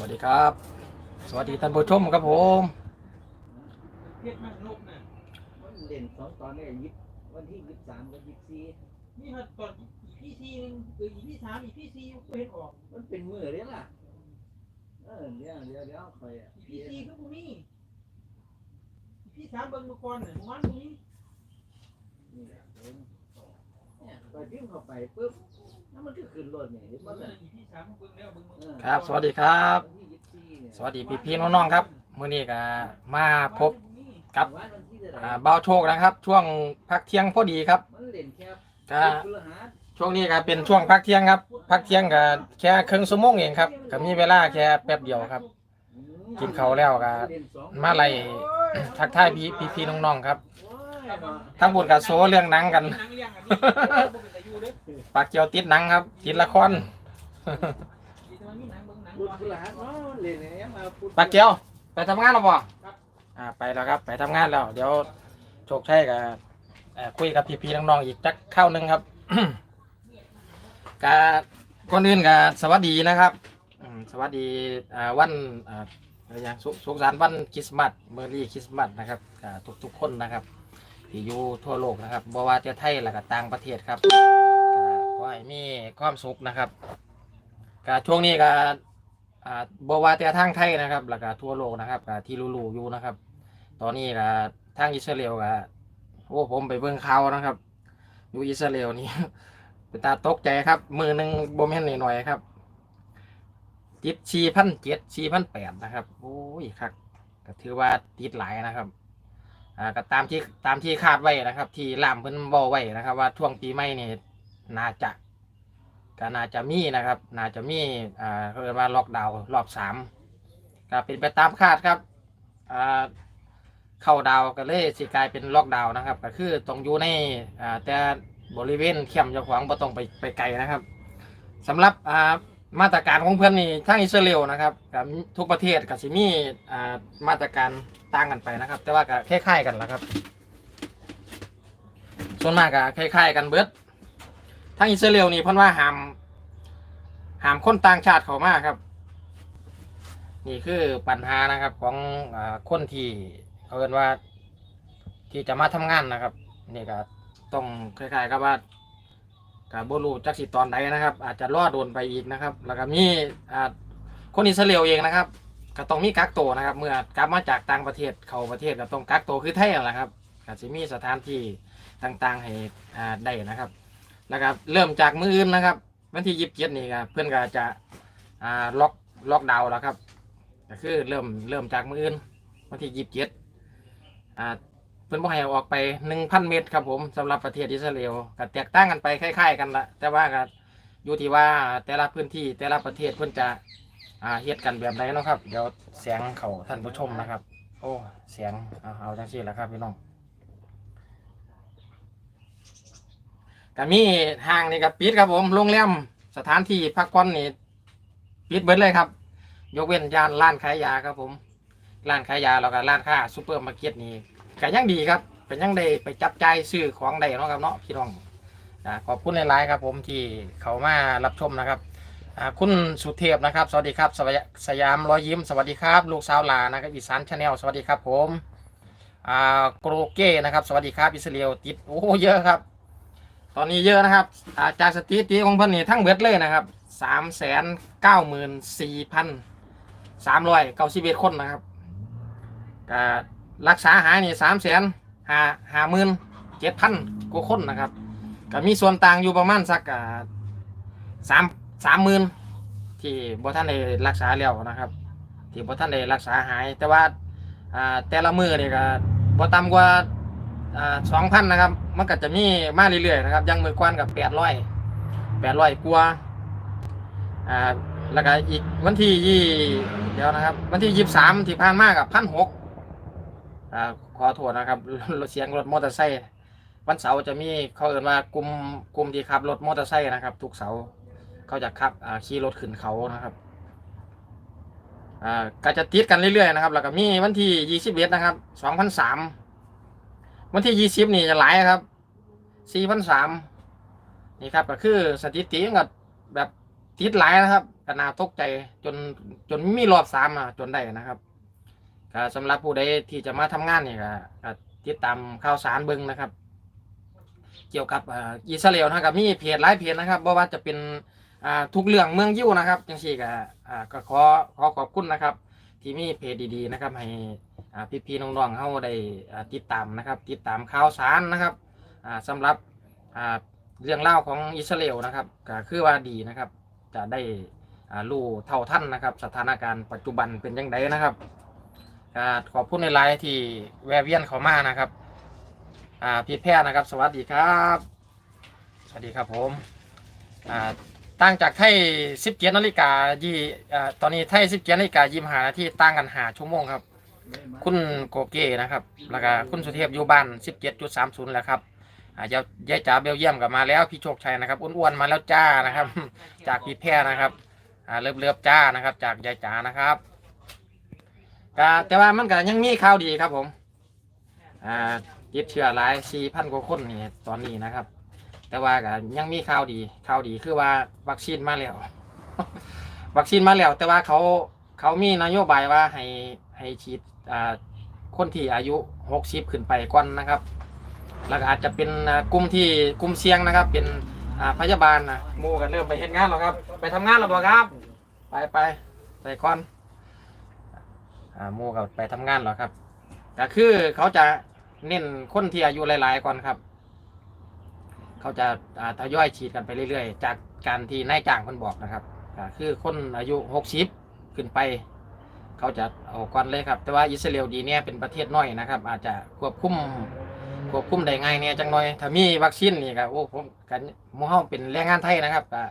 วัสดีครับ สวัสดีท่านผู้ชมครับผมเพชรมันนกน่ะมันเล่นสองตอนนี้ยิบวันที่ยี่สิบสามกับยี่สิบสี่นี่มันตอนอีพี่ซีนึงเอออีพี่สามอีพี่ซีก็เห็นออก มันเป็นมือเลยล่ะเออเดี๋ยวเดี๋ยวเดี๋ยวคอยอะอีพี่ซีก็บ่มีอีพี่สามเบิ่งมาก่อนน่ะเมื่อวานบ่มีนี่แหละเองเนี่ยไปพิมพ์เข้าไปปุ๊บ แล้วมันก็ขึ้นรถเนี่ยเห็นเอมั้ยออีพี่สามเบิ่งแล้วเบิ่งมาเออครับ สวัสดีครับวันที่ยี่สิบสี่เนี่ยสวัสดีพี่พี่ๆน้องๆครับมื้อนี้ก็มาพบ ครับวันวันที่เท่าไหร่อ่าเบาโชคนะครับ ช่วงพักเที่ยงพอดีครับมันเล่นแค่ก็พฤหัสช่วงนี้ก็เป็นช่วงพักเที่ยงครับพักเที่ยงก็แค่ครึ่งชั่วโมงเองครับก็มีเวลาแค่แป๊บเดียวครับอืมกินข้าวแล้วก็เล่นสองมาไล่ ทักทายพี่พี่ๆน้องๆครับโอ้ยเนาะ ทั้งบุญกับโซเรื่องหนังกันหนังเรื่องอันนี้บ่เป็นตาอยู่เด้อปากเกียวติดหนังครับ ติดละครอีแต่มันมีหนังเบิ่งหนังพุธก่อนพฤหัสเนาะเล่นอะไรเนี่ยมาพุธปากเกียว ไปทำงานแล้วบ่อ่าไปแล้วครับ ไปทำงานแล้ว เดี๋ยวโชคชัยกับเอ่อคุยกับพี่ๆน้องๆอีกจักเข้าวหนึงครับกาก่อนอื่นก็สวัสดีนะครับอืมสวัสดีอ่าวันอ่าอะไรอย่างสุสุขสันต์วันคริสต์มาสเมอรี่คริสต์มาสนะครับทุกทุกๆคนนะครับ ที่อยู่ทั่วโลกนะครับบ่ว่าจะไทยและก็ต่างประเทศครับก็ให้มีความสุขนะครับก็ช่วงนี้ก็บ่ว่าแต่ทางไทยนะครับแล้วก็ทั่วโลกนะครับก็ที่รู้ๆอยู่นะครับ ตอนนี้ก็ทางอิสราเอลก็โอ้ผมไปเบิ่งข่าวนะครับอยู่อิสราเอลนี่เป็นตาตกใจครับ มือหนึ่งบ่แม่นหน่อยๆครับติดชีพันเจ็ดชีพันแปดนะครับ โอ้ยครับก็ถือว่าติดหลายนะครับ อ่าก็ตามที่ตามที่คาดไว้นะครับ ที่ล่ามเพิ่นบอกไว้นะครับ ว่าช่วงปีใหม่นี่น่าจะก็น่าจะมีนะครับ น่าจะมีอ่าเขาเรียกว่าล็อกดาวน์รอบสามก็เป็นไปตามคาดครับอ่าเข้าดาวก็เลยสิกลายเป็นล็อกดาวน์นะครับ ก็คือต้องอยู่ในอ่าแต่บริเวณเข้มเจ้าของบ่ต้องไปไปไกลนะครับสำหรับอ่า มาตรการของเพื่อนนี่ทางอิสราเอลนะครับกับทุกประเทศก็สิมีอ่ามาตรการต่างกันไปนะครับ แต่ว่าก็คล้ายๆกันแหละครับ ส่วนมากก็คล้ายๆกันเบิดทางอิสราเอลนี่เพิ่นว่าห้ามห้ามคนต่างชาติเข้ามาครับ นี่คือปัญหานะครับของอาคนที่เขาเรียกว่าที่จะมาทำงานนะครับนี่ก็ต้องคล้ายๆกับว่า กับบรูจักสิตอนใดนะครับ อาจจะรอโดนไปอีกนะครับ แล้วก็มีอ่าคนอิสราเอลเองนะครับ ก็ต้องมีกักตัวนะครับ เมื่อกลับมาจากต่างประเทศเข้าประเทศก็ต้องกักตัวคือไทยนั่นแหละครับก็จะมีสถานที่ต่างๆให้อ่าได้นะครับ แล้วก็เริ่มจากมืออื่นนะครับ วันที่ยิบเจ็ดนี่ครับเพื่อนก็จะอ่าล็อกล็อกดาวน์แล้วครับก็คือเริ่มเริ่มจากมืออื่นวันที่ยิบเจ็ดอ่า เพิ่นบ่ให้ออกไป 1,000 เมตรครับผมสำหรับประเทศอิสราเอลก็แตกต่างกันไปคล้ายๆ กันละแต่ว่าก็อยู่ที่ว่าแต่ละพื้นที่แต่ละประเทศเพิ่นจะอ่าเฮ็ดกันแบบใดเนาะครับ เดี๋ยวเสียงเขาท่านผู้ชมนะครับ โอ้เสียงเอาเอาจังซี่แหละครับพี่น้องก็มีห้างนี่ก็ปิดครับผมโรงแรมสถานที่พักผ่อนนี่ปิดเบิดเลยครับ ยกเว้นยานร้านขายยาครับผมร้านขายยาแล้วก็ร้านค้าซูเปอร์มาร์เก็ตนี่ ก็ยังดีครับ เป็นยังได้ไปจับใจายซื้อของได้เนาะครับเนาะพี่น้องอ่าขอบคุณหลายๆครับผมที่เขามารับชมนะครับอ่าคุณสุเทพนะครับ สวัสดีครับสวายสยามรอยยิ้ม สวัสดีครับ ลูกสาวลานะครับอีสานชาแนลสวัสดีครับผมอ่าโกรเก้นะครับ สวัสดีครับอิสราเอลติดโอ้เยอะครับ ตอนนี้เยอะนะครับอาจากสถิติของเพิ่นนี่ทั้งเบิดเลยนะครับสามแสนเก้าหมื่นสี่พันสามร้อยเก้าสิบเอ็ดคนนะครับก็ รักษาหายนี่สามแสนหาหาหมื่นเจ็ดพันกว่าคนนะครับก็มีส่วนต่างอยู่ประมาณสักสามสามหมื่นที่บท่านได้รักษาแล้วนะครับ ที่บท่านได้รักษาหาย แต่ว่าแต่ละมือเนี่ยก็บ่ต่ำกว่าสองพันนะครับ มันก็จะมีมาเรื่อยๆนะครับยังมือก้อนกับแปดร้อยแปดร้อยกว่าอ่าแล้วก็อีกวันที่ยี่เดี๋ยวนะครับ วันที่ยี่สามที่ผ่านมากับพันหก อ่าขอโทษนะครับรถเสียงรถมอเตอร์ไซค์วันเสาร์จะมีเขาเอ่นว่ากลุ่มกลุ่มที่ขับรถมอเตอร์ไซค์นะครับ ทุกเสาร์เขาจะขับอ่าขี่รถขึ้นเขานะครับอ่าก็จะติดกันเรื่อยๆนะครับ แล้วก็มีวันที่ยี่สิบเอ็ดนะครับสองพันสามวันที่ยี่สิบนี่จะหลายครับสี่พันสามนี่ครับก็คือสถิติก็แบบติดหลายนะครับก็น่าตกใจจนจนมีรอบสามอะจนได้นะครับ ก็สำหรับผู้ใดที่จะมาทำงานเนี่ยก็ก็ติดตามข่าวสารเบิ่งนะครับ เกี่ยวกับอ่าอิสราเอลนะครับมีเพจหลายเพจนะครับบ่ว่าจะเป็นอ่าทุกเรื่องเมืองยิวนะครับจังซี่ก็อ่าก็ขอขอขอบคุณนะครับ ที่มีเพจดีๆนะครับให้อ่าพี่ๆน้องๆเฮาได้อ่าติดตามนะครับ ติดตามข่าวสารนะครับอ่าสำหรับอ่าเรื่องเล่าวของอิสราเอลนะครับก็คือว่าดีนะครับ จะได้อ่ารู้เท่าทันนะครับ สถานการณ์ปัจจุบันเป็นยังไงนะครับ ขอบคุณในไลน์ที่แวะเวียนเข้ามานะครับ อ่าพี่แพทย์นะครับ สวัสดีครับ สวัสดีครับผมอ่าต่างจากไทยสิบเจ็ดนาฬิกายี่อ่าตอนนี้ไทยสิบเจ็ดนาฬิกายี่หานาทีต่างกันหาชั่วโมงครับ คุณโกเก้นะครับแล้วก็คุณสุเทพอยู่บ้านสิบเจ็ดจุดสามศูนย์แล้วครับอายายยายจ๋าเบลเยี่ยมกลับมาแล้วพี่โชคชัยนะครับอ้วนๆมาแล้วจ้านะครับ จากพี่แพทย์นะครับอ่าเลิฟเลิฟๆจ้านะครับ จากยายจ๋านะครับ ก็แต่ว่ามันก็ยังมีข่าวดีครับผมอ่าติดเชื้อหลายสี่พันกว่าคนนี่ตอนนี้นะครับ แต่ว่าก็ยังมีข่าวดีข่าวดีคือว่าวัคซีนมาแล้ว วัคซีนมาแล้ว แต่ว่าเขาเขามีนโยบายว่าให้ให้ฉีดอ่าคนที่อายุหกสิบขึ้นไปก่อนนะครับ แล้วก็อาจจะเป็นกลุ่มที่กลุ่มเสี่ยงนะครับ เป็นพยาบาลนะมูกันเริ่มไปเห็นงานแล้วครับ ไปทำงานแล้วบ่ครับ ไปไปไปก่อน อ่าหมูกับไปทำงานแล้วครับก็คือเขาจะเน้นคนที่อายุหลาย ๆ ก่อนครับ เขาจะอ่าทยอยฉีดกันไปเรื่อย ๆ จากการที่นายจ้างคนบอกนะครับก็คือคนอายุหกสิบขึ้นไป เขาจะเอาก่อนเลยครับ แต่ว่าอิสราเอลดีเนี่ยเป็นประเทศน้อยนะครับ อาจจะควบคุมควบคุมได้ง่ายเนี่ยจังน้อยถ้ามีวัคซีนนี่ก็โอ้ผมกันมู่เฮาเป็นแรงงานไทยนะครับก็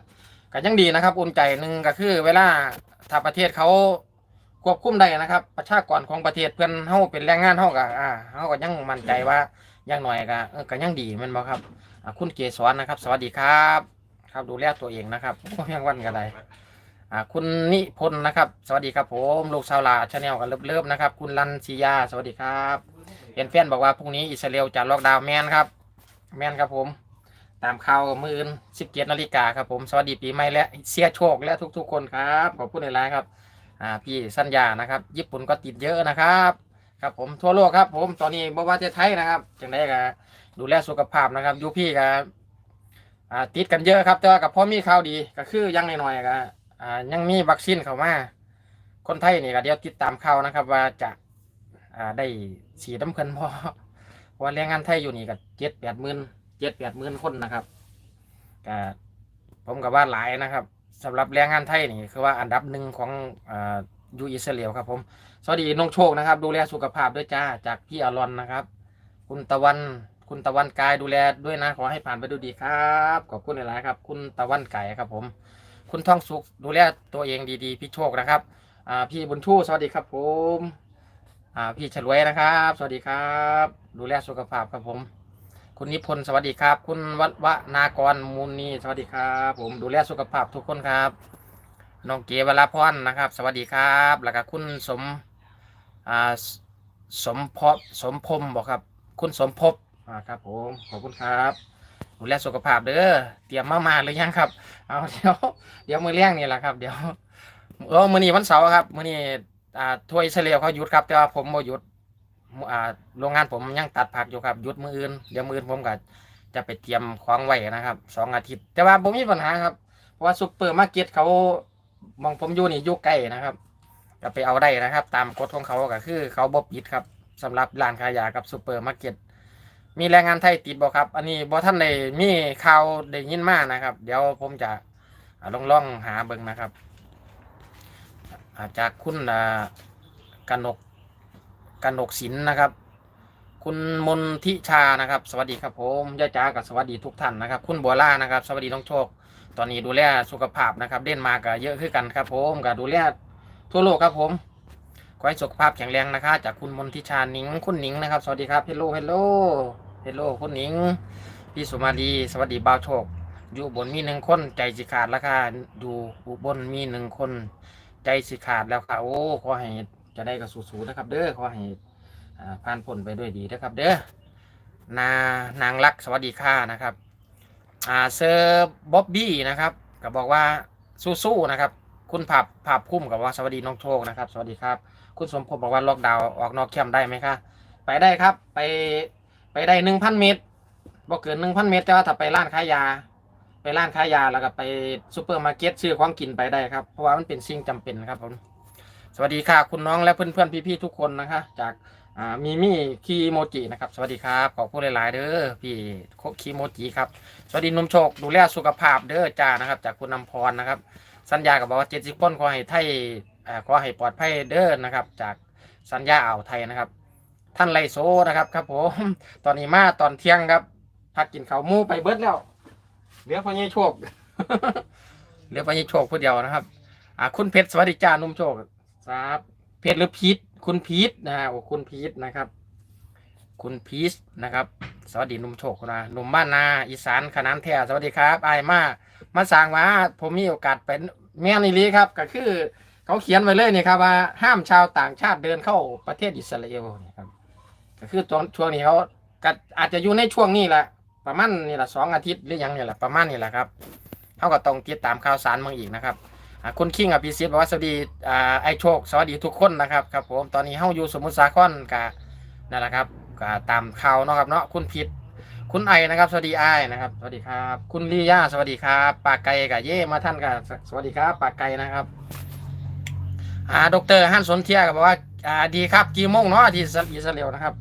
ก็ยังดีนะครับ อุ่นใจหนึ่งก็คือ เวลาถ้าประเทศเขา ควบคุมได้นะครับ ประชากรของประเทศเพื่อนเฮาเป็นแรงงานเฮาก็อ่าเฮาก็ยังมั่นใจว่าย่งหน่อยก็เออก็ยังดีแมันบ่ครับอ่าคุณเกศรนะครับ สวัสดีครับ ครับดูแลตัวเองนะครับโอ้ยังวันก็ได้อ่าคุณนิพนธ์นะครับ สวัสดีครับผมลูกชาวลาชาแนลกันเลิฟๆนะครับ คุณลันซียา สวัสดีครับเห็นแฟนบอกว่าพรุ่งนี้อิสราเอลจะล็อกดาวน์แมนครับ แมนครับผม ตามข่าวมืออื่น17นาฬิกาครับผมสวัสดีปีใหม่และเสียโชคและทุกๆ คนครับขอบคุณในไลน์ครับ อ่าพี่สัญญานะครับ ญี่ปุ่นก็ติดเยอะนะครับ ครับผมทั่วโลกครับ ผมตอนนี้บอกว่าจะไทยนะครับจังได้ก็ดูแลสุขภาพนะครับยูพี่ก็อ่าติดกันเยอะครับ แต่ว่ากับพ่อมีข่าวดีก็คือยังน้อยๆก็อ่ายังมีวัคซีนเข้ามาคนไทยนี่ก็เดี๋ยวติดตามข่าวนะครับ ว่าจะอ่าได้ฉีดน้ำเพลินพอว่าแรงงานไทยอยู่นี่ก็เจ็ดแปดหมื่นเจ็ดแปดหมื่นคนนะครับก็ผมกับว่าหลายนะครับ สำหรับแรงงานไทยนี่คือว่าอันดับหนึ่งของอายูอิสราเอลครับผม สวัสดีน้องโชคนะครับ ดูแลสุขภาพด้วยจ้าจากพี่อารอนนะครับ คุณตะวันคุณตะวันกายดูแลด้วยนะขอให้ผ่านไปดูดีครับขอบคุณหลายๆครับ คุณตะวันไก่ครับผม คุณท่องสุขดูแลตัวเองดีๆ พี่โชคนะครับอ่าพี่บุญชูสวัสดีครับผมอ่าพี่ฉลวยนะครับ สวัสดีครับ ดูแลสุขภาพครับผม คุณนิพนธ์สวัสดีครับ คุณวัฒวนากรมูลนีสวัสดีครับ ผมดูแลสุขภาพทุกคนครับน้องเกวราพรนะครับ สวัสดีครับ แล้วก็คุณสมอ่าสมพบสมพมบอกครับ คุณสมภพอ่าครับผมขอบคุณครับดูแลสุขภาพเด้อเตรียมมามาหรือยังครับเอาเดี๋ยวเดี๋ยวมือเลี้ยงนี่แหละครับ เดี๋ยวเออมือนี้วันเสาร์ครับมือนี้อ่าทัวร์อิสราเขาหยุดครับ แต่ว่าผมบ่หยุด อ่าโรงงานผมยังตัดผักอยู่ครับหยุดมืออื่นเดี๋ยวมืออื่นผมก็จะไปเตรียมของไว้นะครับสองอาทิตย์ แต่ว่าผมมีปัญหาครับเพราะว่าซุปเปอร์มาร์เก็ตเขามองผมอยู่นี่อยู่ใกล้นะครับก็ไปเอาได้นะครับ ตามกฎของเขาก็คือ เขาบ่ปิดครับสำหรับร้านขายยากับซุปเปอร์มาร์เก็ตมีแรงงานไทยติดบ่ครับ อันนี้บ่ท่านได้มีข่าวได้ยินมานะครับ เดี๋ยวผมจะลองลองหาเบิ่งนะครับอาจากคุณกนก กนกศิลป์นะครับ คุณมนทิชานะครับ สวัสดีครับผมย่าจ้ากับสวัสดีทุกท่านนะครับ คุณบัวล่านะครับ สวัสดีน้องโชค ตอนนี้ดูแลสุขภาพนะครับเด่นมาร์กก็เยอะขึ้นกันครับผมกับดูแลทั่วโลกครับผมขอให้สุขภาพแข็งแรงนะคะจากคุณมนทิชานิงคุณหนิงนะครับสวัสดีครับเฮลโลเฮลโลเฮลโลคุณหนิงพี่สุมาลีสวัสดีบ่าวโชค อยู่บนมีหนึ่งคนใจสิขาดแล้วค่ะอยู่บลมีหนึ่งคน ใจสิขาดแล้วค่ะโอ้ขอให้ จะได้กับสูๆนะครับ เด้อขอให้ผ่านพ้นไปด้วยดีนะครับ เด้อนานางรักสวัสดีค่ะนะครับอ่าเซอร์บ๊อบบี้นะครับก็บอกว่าสู้ๆนะครับ คุณภาพภาพคุ้มกับว่าสวัสดีน้องโชคนะครับ สวัสดีครับ คุณสมภพบอกว่าล็อกดาวน์ออกนอกแคมป์ได้ไหมคะไปได้ครับไปไปได้หนึ่งพันเมตรบ่เกินหนึ่งพันเมตรแต่ว่าถ้าไปร้านขายยา ไปร้านขายยาแล้วก็ไปซูเปอร์มาร์เก็ตซื้อของกินไปได้ครับเพราะว่ามันเป็นสิ่งจำเป็นครับผม วัสดีค่ะ คุณน้องและเพื่อนๆพี่ๆทุกคนนะคะ จากมีมี่คีโมจินะครับสวัสดีครับขอบคุณหลายๆเด้อพี่คีโมจิครับสวัสดีนุ่มโชคดูแลสุขภาพเด้อจ้านะครับ จากคุณนำพรนะครับ สัญญากับบอกว่าเจ็ดสิบคนขอให้ไทยขอให้ปลอดภัยเด้อนะครับ จากสัญญาอ่าวไทยนะครับ ท่านไลโซนะครับครับผมตอนนี้มาตอนเที่ยงครับพักกินข้าวมูไปเบิดแล้วเหลือพอยี่โชคเหลือพอยี่โชคผู้เดียวนะครับคุณเพชรสวัสดีจ้านุ่มโชค ครับเพชรหรือพีทคุณพีทนะฮะโอ้คุณพีทนะครับ คุณพีชนะครับ สวัสดีหนุ่มโชคนะหนุ่มบ้านนาอีสานขนานแท้สวัสดีครับอายมามาสั่งว่าผมมีโอกาสเป็นแม่นิลีครับ ก็คือเขาเขียนไว้เลยนี่ครับว่าห้ามชาวต่างชาติเดินเข้าประเทศอิสราเอลนี่ครับก็คือตอนช่วงนี้เขาก็อาจจะอยู่ในช่วงนี้แหละประมาณนี่แหละสองอาทิตย์หรือยังนี่แหละประมาณนี่แหละครับเขาก็ต้องติดตามข่าวสารเมืองอีกนะครับ อ่าคุณคิงอภิสิทธิ์บอกว่าสวัสดีอ่าไอโชคสวัสดีทุกคนนะครับครับผมตอนนี้เฮาอยู่สมุทรสาครกะนั่นแหละครับก็ตามข่าวเนาะครับเนาะคุณพิษคุณไอนะครับ สวัสดีไอนะครับสวัสดีครับ คุณลีย่าสวัสดีครับปากไก่กับเย่มาท่านกับสวัสดีครับปากไก่นะครับอ่าดรฮันสนเทียก็บอกว่าอ่าดีครับกี่โมงเนาะที่อิสราเอลนะครับ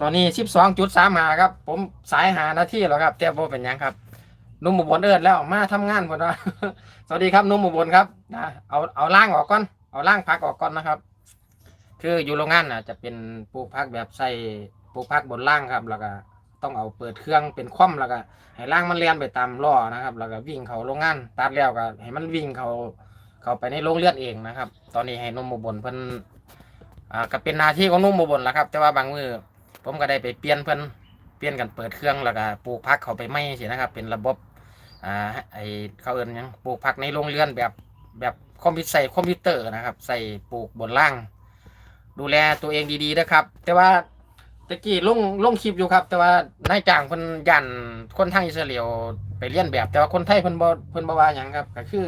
ตอนนี้สิบสองจุดสามหาครับ ผมสายหานาทีแล้วครับแต่โบเป็นยังครับ นุ่มอุบลเอิดแล้วมาทำงานคนว่าสวัสดีครับนุ่มอุบลครับนะเอาเอาล่างออกก่อนเอาล่างพักออกก่อนนะครับ คืออยู่โรงงานน่ะ จะเป็นปลูกพักแบบใส่ปลูกพักบนล่างครับแล้วก็ต้องเอาเปิดเครื่องเป็นคว่ำแล้วก็ให้ล่างมันเลียนไปตามล้อนะครับ แล้วก็วิ่งเขาโรงงานตัดแล้วก็ให้มันวิ่งเขาเขาไปในโรงเลือดเองนะครับ ตอนนี้ให้นุ่มบลเพิ่นอ่าก็เป็นหนาที่ของนุ่มบลแหละครับ แต่ว่าบางมือผมก็ได้ไปเปลี่ยนเพิ่นเปลี่ยนกันเปิดเครื่องแล้วก็ปลูกพักเขาไปไม่สินะครับ เป็นระบบ อ่าไอเขาเอิ้นหยังปลูกพักในโรงเรือนแบบแบบคอมพิวใส่คอมพิวเตอร์นะครับ ใส่ปลูกบนล่าง ดูแลตัวเองดีๆนะครับ แต่ว่าตะกี้ลงลงคลิปอยู่ครับ แต่ว่านายจ้างเพิ่นยันคนทางอิสราเอลไปเรียนแบบ แต่ว่าคนไทยเพิ่นบ่เพิ่นบ่ว่าหยังครับ ก็คือ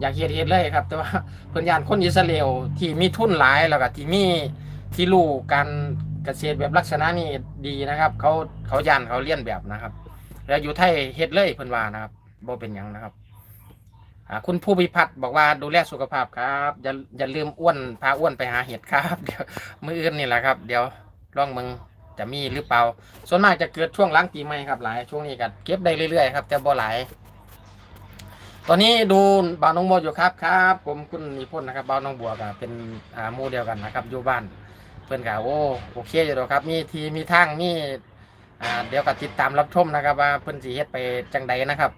อยากเฮ็ดเฮ็ดเลยครับ แต่ว่าเพิ่นยานคนอิสราเอลที่มีทุนหลายแล้วก็ที่มีที่รู้การเกษตรแบบลักษณะนี้ดีนะครับ เขาเขายานเขาเลียนแบบนะครับ แล้วอยู่ไทยเฮ็ดเลยเพิ่นว่านะครับบ่เป็นหยังนะครับอ่าคุณผู้พิพัฒน์บอกว่าดูแลสุขภาพครับอย่าอย่าลืมอ้วนพาอ้วนไปหาเห็ดครับเดี๋ยวมื้ออื่นนี่แหละครับ เดี๋ยวลองมึงจะมีหรือเปล่า ส่วนมากจะเกิดช่วงหล้างปีใหม่ครับหลายช่วงนี้ก็เก็บได้เรื่อยๆครับแต่บ่หลาย ตอนนี้ดูบ่าวน้องบัวอยู่ครับครับ ผมคุณนิพนธ์นะครับบ่าวน้องบัวก็เป็นอ่าหมู่เดียวกันนะครับอยู่บ้านเพื่อนก็โอ้โอเคอยู่แล้วครับ มีทีมีทางมี อ่าเดี๋ยวก็ติดตามรับชมนะครับว่าเพื่นสีเฮ็ดไปจังใดนะครับ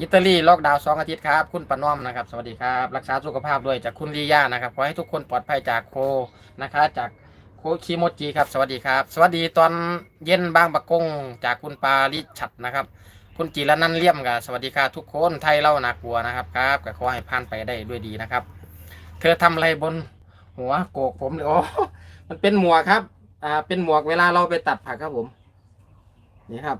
อิตาลีล็อกดาวน์สองอาทิตย์ครับ คุณปานอมนะครับ สวัสดีครับ รักษาสุขภาพด้วยจากคุณลีย่านะครับขอให้ทุกคนปลอดภัยจากโคนะคะจากโคคีโมจิครับ สวัสดีครับ สวัสดีตอนเย็นบางปะกงจากคุณปาลิชัดนะครับ คุณจิรนันเลี่ยมกับสวัสดีครับทุกคนไทยเล่าน่ากลัวนะครับครับก็ขอให้ผ่านไปได้ด้วยดีนะครับ เธอทำอะไรบนหัวโกกผมเลยโอ้มันเป็นหมวกครับ อ่าเป็นหมวกเวลาเราไปตัดผักครับผม นี่ครับ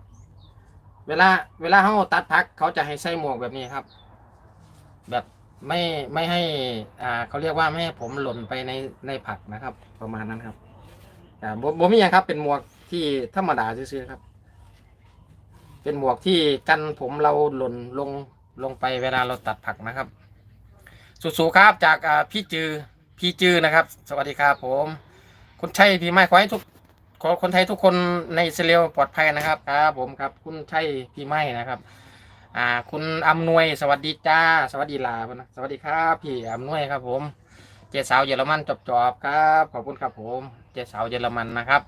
เวลาเวลาเขาตัดผักเขาจะให้ใส่หมวกแบบนี้ครับ แบบไม่ไม่ให้ อ่าเขาเรียกว่าไม่ให้ผมหล่นไปในในผักนะครับ ประมาณนั้นครับอ่าบ่บ่มีอย่างครับ เป็นหมวกที่ธรรมดาซื่อๆครับ เป็นหมวกที่กันผมเราหล่นลงลงไปเวลาเราตัดผักนะครับสู้ๆครับจากพี่จือพี่จือนะครับ สวัสดีครับผม คุณชัยพี่ไม้ขอให้ทุก ขอคนไทยทุกคนในอิสราเอลปลอดภัยนะครับครับผมครับคุณชัยพี่ไม้นะครับ อ่า คุณอำนวยสวัสดีจ้า สวัสดีลาพุ่นะสวัสดีครับพี่อำนวยครับ ผม เจสาวเยอรมันจบๆครับขอบคุณครับผม เจสาวเยอรมันนะครับ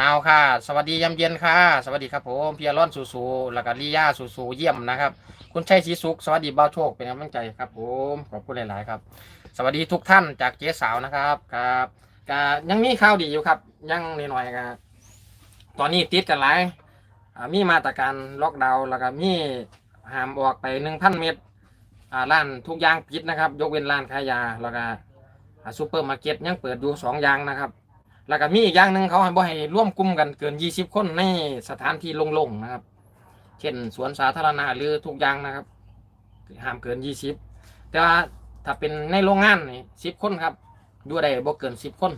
นาวค่ะ สวัสดียามเย็นค่ะ สวัสดีครับผมพี่อรอนสูๆแล้วก็ลีย่าสูๆเยี่ยมนะครับ คุณชัยศรีสุข สวัสดีบ่าโชคเป็นกำลังใจครับผมขอบคุณหลาย ๆ ครับ สวัสดีทุกท่านจากเจ๊สาวนะครับครับ ก็ยังมีข่าวดีอยู่ครับ ยังนิดหน่อยๆครับตอนนี้ติดกันหลายอ่ามีมาตรการล็อกดาวน์แล้วก็มีห้ามออกไปหนึ่งพันเมตรอ่าร้านทุกอย่างปิดนะครับ ยกเว้นร้านขายยาแล้วก็อ่าซูเปอร์มาร์เก็ตยังเปิดอยู่สองอย่างนะครับ แล้วก็มีอีกอย่างหนึ่งเขาให้บ่ให้ร่วมกลุ่มกันเกินยี่สิบคนในสถานที่โล่งๆนะครับ เช่นสวนสาธารณะหรือทุกอย่างนะครับห้ามเกินยี่สิบแต่ว่าถ้าเป็นในโรงงานนี่สิบคนครับ อยู่ได้บ่เกินสิบคน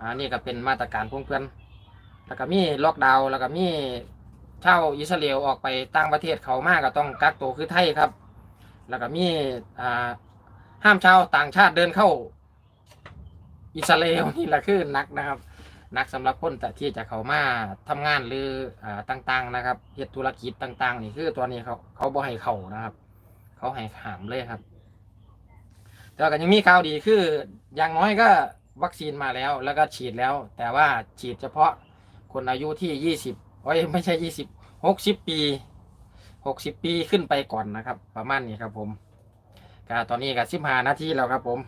อ่านี่ก็เป็นมาตรการพวกเพื่อนแล้วก็มีล็อกดาวน์แล้วก็มีเช่าอิสราเอลออกไปต่างประเทศเขามากก็ต้องกักตัวคือไทยครับ แล้วก็มีอ่าห้ามชาวต่างชาติเดินเข้า อิสราเอลนี่แหละคือนักนะครับ นักสำหรับคนแต่ที่จะเขามาทำงานหรืออ่าต่างๆนะครับเฮ็ดธุรกิจต่าง ๆ นี่คือตัวนี้เขาเขาบ่ให้เขานะครับ เขาให้หามเลยครับ แต่ว่าก็ยังมีข่าวดีคืออย่างน้อยก็วัคซีนมาแล้ว แล้วก็ฉีดแล้ว แต่ว่าฉีดเฉพาะคนอายุที่ยี่สิบโอ้ยไม่ใช่ยี่สิบหกสิบปีหกสิบปีขึ้นไปก่อนนะครับ ประมาณนี้ครับผมก็ตอนนี้ก็สิบห้านาทีแล้วครับผม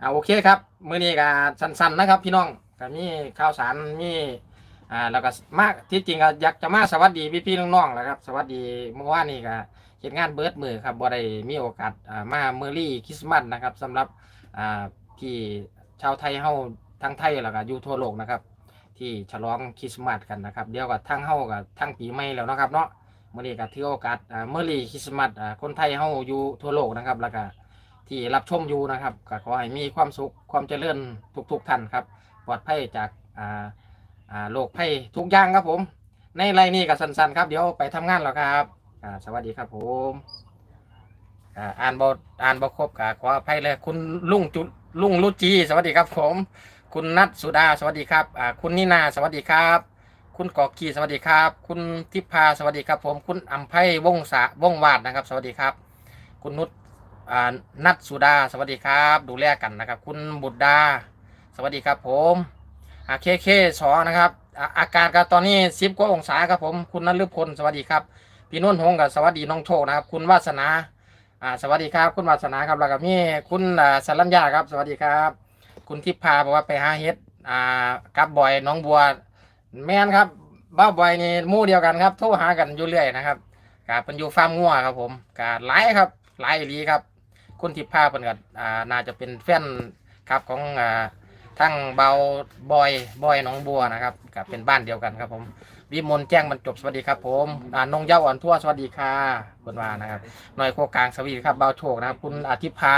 อ่าโอเคครับมื้อนี้ก็สั้นๆนะครับ พี่น้องก็มีข่าวสารมีอ่าแล้วก็มากที่จริงก็อยากจะมาสวัสดีพี่ๆน้องๆแหละครับ สวัสดีเมื่อวานนี้ก็ เฮ็ดงานเบิร์ดมือครับบ่ได้มีโอกาสมาเมอรี่คริสต์มาสนะครับสำหรับที่ชาวไทยเฮาทั้งไทยแล้วก็อยู่ทั่วโลกนะครับ ที่ฉลองคริสต์มาสกันนะครับ เดียวก็ทั้งเฮากับทั้งปีใหม่แล้วนะครับเนาะมื้อนี้ก็ถือโอกาสเมอรี่คริสต์มาสคนไทยเฮาอยู่ทั่วโลกนะครับแล้วก็ที่รับชมอยู่นะครับก็ขอให้มีความสุขความเจริญทุกๆท่านครับ ปลอดภัยจากโรคภัยทุกอย่างครับผม ในไรนี้ก็สั้นๆครับเดี๋ยวไปทำงานแล้วครับ อ่าสวัสดีครับผมอ่าอ่านบทอ่านบทครบกขออภัยเลยคุณลุงจุลุงรุจี สวัสดีครับผม คุณนัทสุดาสวัสดีครับอ่าคุณนินาสวัสดีครับ คุณกอกกีสวัสดีครับ คุณทิพาสวัสดีครับ ผม คุณอัมไพวงศะวงวาดนะครับ สวัสดีครับ คุณนุชอ่านัทสุดาสวัสดีครับ ดูแลกันนะครับ คุณบุตรดา สวัสดีครับผมอ่าเคเคสอนะครับอ่าอากาศก็ตอนนี้สิบกว่าองศาครับผม คุณนฤพลสวัสดีครับ พี่นุ่นหงกับสวัสดีน้องโชคนะครับ คุณวาสนาอ่าสวัสดีครับ คุณวาสนาครับแล้วก็มีคุณอ่าสรัญญาครับ สวัสดีครับ คุณทิพาบอกว่าไปหาเฮ็ดอ่ากับบอยน้องบัว แม่นครับบ้าบอยนี่มู่เดียวกันครับโทรหากันอยู่เรื่อยนะครับกาเป็นอยู่ฟาร์มงัวครับผมกาหลายครับหลายอีหลีครับ คุณทิพาเป็นกันอ่าน่าจะเป็นแฟนครับของอ่าทั้งเบาบอยบอยน้องบัวนะครับกับเป็นบ้านเดียวกันครับผม วิมลแจ้งบรรจบสวัสดีครับผมอ่านงเย้าอ่อนทั่วสวัสดีค่ะคุณวานะครับหน่อยโคกลางสวัสดีครับเบาโชคนะครับ คุณอธิภา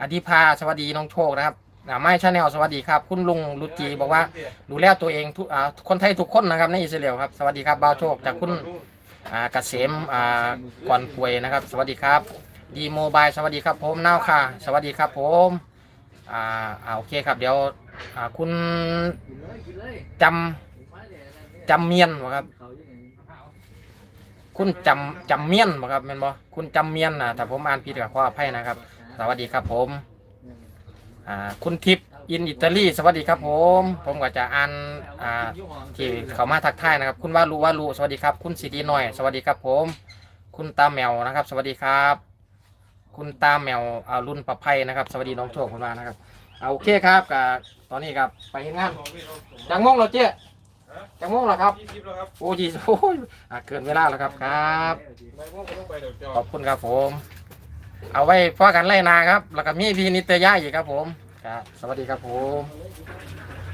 อธิภาสวัสดีน้องโชคนะครับอ่าไม่ชาแนลสวัสดีครับ คุณลุงลุจีบอกว่าดูแลตัวเองทุกอ่าคนไทยทุกคนนะครับในอิสราเอลครับสวัสดีครับเบาโชคจากคุณอ่าเกษมอ่าก่อนป่วยนะครับ สวัสดีครับดีโมบายสวัสดีครับผมน้าวค่ะ สวัสดีครับผมอ่าอ่าโอเคครับเดี๋ยวอ่าคุณจำ จำเมียนบ่ครับ คุณจำจำเมียนบ่ครับแม่นบ่คุณจำเมียนนะถ้าผมอ่านผิดก็ขออภัยนะครับ สวัสดีครับผมอ่าคุณทิพย์อินอิตาลีสวัสดีครับผม ผมก็จะอ่านอ่าที่เขามาทักทายนะครับ คุณว่ารู้ว่ารู้สวัสดีครับ คุณสิริน้อย สวัสดีครับผม คุณตาแมวนะครับ สวัสดีครับ คุณตาแมวอ่ารุ่นประไพนะครับ สวัสดีน้องโชคคุณมานะครับเอาโอเคครับกับตอนนี้ครับไปเฮ็ดงานจังงงเราเจ๊ จังงงเหรอครับ ยี่สิบแล้วครับโอ้ยโอ้ยอะเกินเวลาแล้วครับครับ ไม่พวกก็ต้องไปเดี๋ยวจอขอบคุณครับผม เอาไว้พ่อกันไล่นาครับ แล้วก็มีพี่นิตยาอีกครับผม ครับ สวัสดีครับผมเ